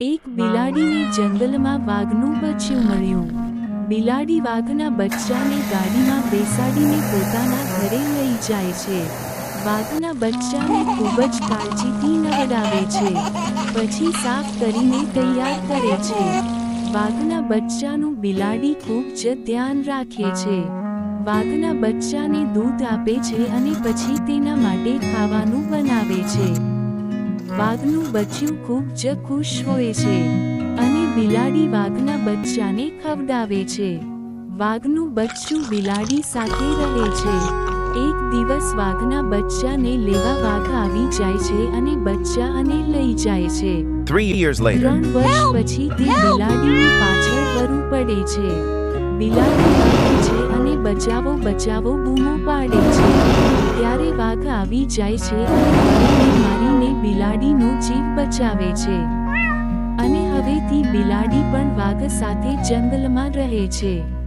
એક બિલાડીને જંગલમાં વાઘનું બચ્ચું મળ્યું બિલાડી વાઘના બચ્ચાને ગાડીમાં બેસાડીને પોતાના ઘરે લઈ જાય છે. વાઘના બચ્ચાને ખૂબ જ કાળજીથી નવડાવે છે. પછી સાફ કરીને તૈયાર કરે છે. વાઘના બચ્ચાનું બિલાડી ખૂબ જ ધ્યાન રાખે છે. વાઘના બચ્ચાને દૂધ આપે છે અને પછી તેના માટે ખાવાનું બનાવે છે. વાઘનું બચ્ચું ખૂબ જ ખુશ હોય છે અને બિલાડી વાઘના બચ્ચાને ખવડાવે છે. વાઘનું બચ્ચું બિલાડી સાથે રહે છે. એક દિવસ વાઘના બચ્ચાને લેવા વાઘ આવી જાય છે અને બચ્ચા અને લઈ જાય છે. ત્રણ વર્ષ પછી તે બિલાડીની પાછળ કરવું પડે છે. બિલાડી આવે છે અને બચાવો બચાવો બૂમો પાડે છે. ત્યારે વાઘ આવી જાય છે અને મારીને બચાવે છે. અને હવેથી બિલાડી પણ વાઘ સાથે જંગલમાં રહે છે.